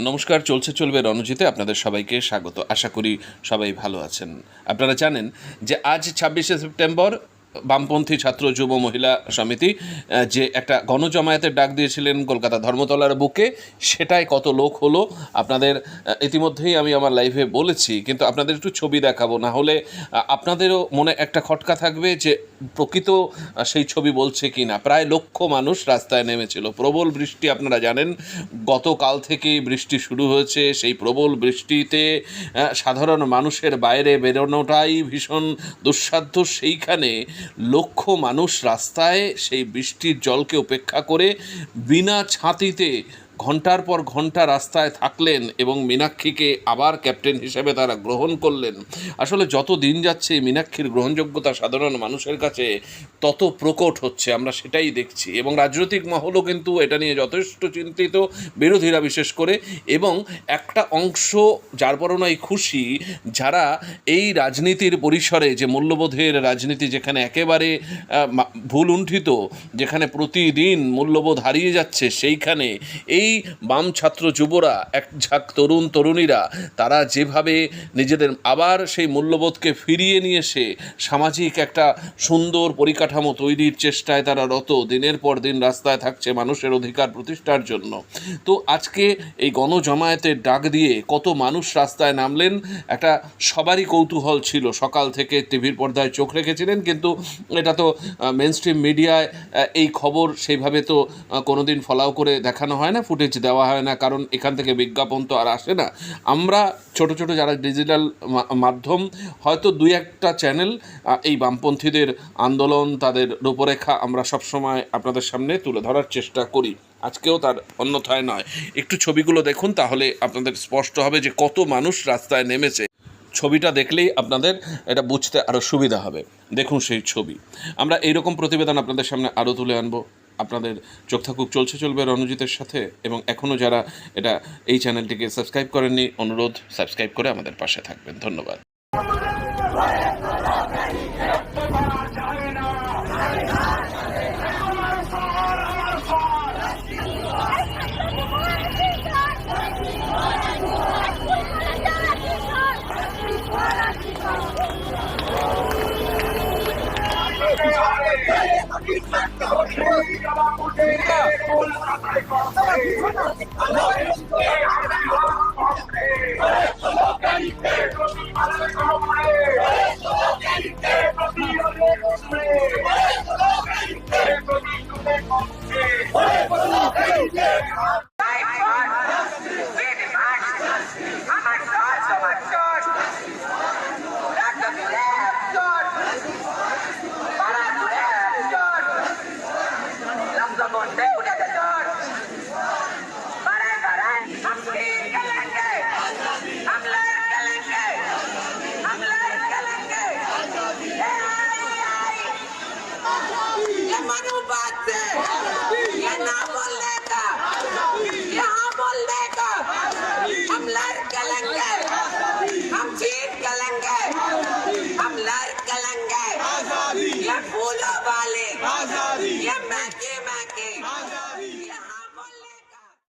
নমস্কার, চলছে, চলবে রণজিতে। আপনাদের সবাইকে স্বাগত। আশা করি সবাই ভালো আছেন। আপনারা জানেন যে আজ ছাব্বিশে সেপ্টেম্বর বামপন্থী ছাত্র যুব মহিলা সমিতি যে একটা গণজমায়েতের ডাক দিয়েছিলেন কলকাতা ধর্মতলার বুকে সেটাই কত লোক হলো? আপনাদের ইতিমধ্যেই আমি আমার লাইভে বলেছি, কিন্তু আপনাদের একটু ছবি দেখাবো, না হলে আপনাদেরও মনে একটা খটকা থাকবে যে প্রকৃত সেই ছবি বলছে কি না প্রায় লক্ষ মানুষ রাস্তায় নেমেছিল। প্রবল বৃষ্টি, আপনারা জানেন, গতকাল থেকেই বৃষ্টি শুরু হয়েছে। সেই প্রবল বৃষ্টিতে সাধারণ মানুষের বাইরে বেরোনোটাই ভীষণ দুঃসাধ্য। সেইখানে লক্ষ মানুষ রাস্তায় সেই বৃষ্টির জলকে উপেক্ষা করে বিনা ছাতিতে ঘণ্টার পর ঘণ্টা রাস্তায় থাকলেন এবং মীনাক্ষীকে আবার ক্যাপ্টেন হিসেবে তারা গ্রহণ করলেন। আসলে যত দিন যাচ্ছে মীনাক্ষীর গ্রহণযোগ্যতা সাধারণ মানুষের কাছে তত প্রকট হচ্ছে, আমরা সেটাই দেখছি। এবং রাজনৈতিক মহলও কিন্তু এটা নিয়ে যথেষ্ট চিন্তিত, বিরোধীরা বিশেষ করে। এবং একটা অংশ যার পরনাই খুশি, যারা এই রাজনীতির পরিসরে যে মূল্যবোধের রাজনীতি যেখানে একেবারে ভুল উণ্ঠিত যেখানে প্রতিদিন মূল্যবোধ হারিয়ে যাচ্ছে, সেইখানে এই বাম ছাত্র যুবরা, এক ঝাঁক তরুণ তরুণীরা, তারা যেভাবে নিজেদের আবার সেই মূল্যবোধকে ফিরিয়ে নিয়ে এসে সামাজিক একটা সুন্দর পরিকাঠামো তৈরির চেষ্টায় তারা রত, দিনের পর দিন রাস্তায় থাকছে মানুষের অধিকার প্রতিষ্ঠার জন্য। তো আজকে এই গণজমায়েতের ডাক দিয়ে কত মানুষ রাস্তায় নামলেন, একটা সবারই কৌতূহল ছিল। সকাল থেকে টিভির পর্দায় চোখ রেখেছিলেন, কিন্তু এটা তো মেন মিডিয়ায় এই খবর সেইভাবে তো কোনোদিন ফলাও করে দেখানো হয় না ফুটেজ দেওয়া হয় না, কারণ এখান থেকে বিজ্ঞাপন তো আর আসে না। আমরা ছোট ছোট যারা ডিজিটাল মাধ্যম, হয়তো দুই একটা চ্যানেল এই বামপন্থীদের আন্দোলন, তাদের রূপরেখা আমরা সবসময় আপনাদের সামনে তুলে ধরার চেষ্টা করি। আজকেও তার অন্যথায় নয়। একটু ছবিগুলো দেখুন, তাহলে আপনাদের স্পষ্ট হবে যে কত মানুষ রাস্তায় নেমেছে। ছবিটা দেখলেই আপনাদের এটা বুঝতে আরও সুবিধা হবে। দেখুন সেই ছবি। আমরা এইরকম প্রতিবেদন আপনাদের সামনে আরও তুলে আনব। আপনাদের চোখ থাকুক, চলছে চলবে রণজিতের সাথে। এবং এখনও যারা এটা এই চ্যানেলটিকে সাবস্ক্রাইব করেননি, অনুরোধ, সাবস্ক্রাইব করে আমাদের পাশে থাকবেন। ধন্যবাদ। কংগ্রেস मानो ये ना बोलने का यहाँ बोलने का हम लड़ कलंग। हम चीट कलंग। हम लड़ कलंग। ये फूलों वाले। ये महँगे महँगे